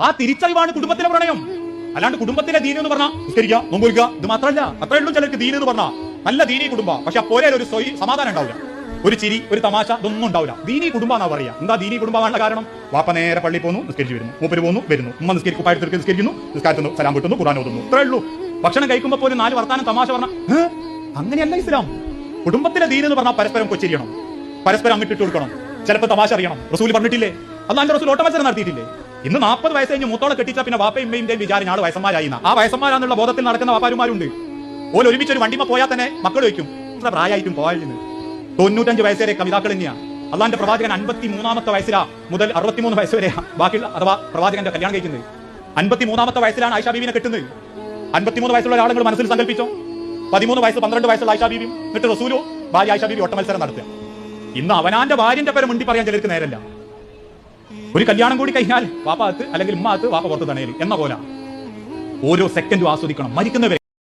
ആ തിരിച്ചറിവാണ് കുടുംബത്തിലെ പ്രണയം. അല്ലാണ്ട് കുടുംബത്തിലെ ദീനം എന്ന് പറഞ്ഞാൽ നിസ്കരിക്കുക നോമ്പൊഴിക്കുക ഇത് മാത്രമല്ല അത്രേ ഉള്ളൂ ചിലർക്ക് ദീനം എന്ന് പറഞ്ഞാൽ നല്ല ദീനി കുടുംബ പക്ഷെ അപ്പോലെ ഒരു സമാധാനം ഉണ്ടാവില്ല. ഒരു ചിരി ഒരു തമാശ ഇതൊന്നും ഉണ്ടാവില്ല. ദീനി കുടുംബം എന്നാ പറയാ. എന്താ ദീനി കുടുംബമാണുള്ള കാരണം? വാപ്പ നേരെ പള്ളി പോകുന്നു നിസ്കരിച്ച് വരുന്നു. മൂപ്പര് പോകുന്നു വരുന്നു. ഉമ്മ നിസ്കരിക്കും പായത്തിற்கு നിസ്കരിക്കുന്നു. നിസ്കാരത്തുന്നു സലാം കിട്ടുന്നു ഖുർആൻ ഓതുന്നു. ഇത്രേ ഉള്ളൂ. ഭക്ഷണം കഴിക്കുമ്പോൾ പോലും നാല് വർത്താനം തമാശ പറഞ്ഞ അങ്ങനെയല്ല ഇസ്ലാം. കുടുംബത്തിലെ ദീൻ എന്ന് പറഞ്ഞാൽ പരസ്പരം കൊച്ചിരിയണം. പരസ്പരം അങ്ങിട്ടിട്ട് കൊടുക്കണം. ചിലപ്പോൾ തമാശ അറിയണം. റസൂൽ പറഞ്ഞിട്ടില്ലേ? അല്ലാണ്ട് റസൂൽ ഓട്ടമത്സരം നടത്തിയിട്ടില്ലേ? ഇന്ന് നാൽപ്പത് വയസ്സ് കഴിഞ്ഞ് മൂത്തോളെ കെട്ടിച്ച പിന്നെ വാപ്പയും ഇമ്മയും വിചാരം ഞാൻ വയസ്സന്മാരായി ആ വയസ്സന്മാരാന്നുള്ള ബോധത്തിൽ നടക്കുന്ന വാപ്പാരുമാരുണ്ട്. ഓൽ ഒരുമിച്ച് ഒരു വണ്ടിമ പോയാൽ തന്നെ മക്കൾ വയ്ക്കും ഇത്ര പ്രായമായിട്ടും പോയാലിന്ന് തൊണ്ണൂറ്റഞ്ച് വയസ്സ് വരെ കവിതാക്കൾ തന്നെയാണ് അള്ളാന്റെ പ്രവാചകൻ അൻപത്തി മൂന്നാമത്തെ വയസ്സിലാ മുതൽ അറുപത്തിമൂന്ന് വയസ്സ് വരെ ബാക്കിയുള്ള അഥവാ പ്രവാചകന്റെ കല്യാണം കഴിക്കുന്നത്. അൻപത്തി മൂന്നാമത്തെ വയസ്സിലാണ് ആയിഷാ ബീവിനെ കിട്ടുന്നത്. അൻപത്തിമൂന്ന് വയസ്സുള്ള ഒരാളുകൾ മനസ്സിൽ സങ്കല്പിച്ചോ? പതിമൂന്ന് വയസ്സ് പന്ത്രണ്ട് വയസ്സുള്ള ആയിഷ ബീവിയും എന്നിട്ട് റസൂലോ ഭാര്യ ആയിഷ ബീവി ഓട്ടമത്സരം നടത്തുക. ഇന്ന് അവനാന്റെ ഭാര്യന്റെ പേരെ മുണ്ടി പറയാൻ ചിലർക്ക് നേരല്ല ഒരു കല്യാണം കൂടി കഴിഞ്ഞാൽ വാപ്പാത്ത് അല്ലെങ്കിൽ ഉമ്മാത്ത് വാപ്പ പുറത്ത് തണയൽ എന്ന പോലെ. ഓരോ സെക്കൻഡും ആസ്വദിക്കണം. മരിക്കുന്നവരെ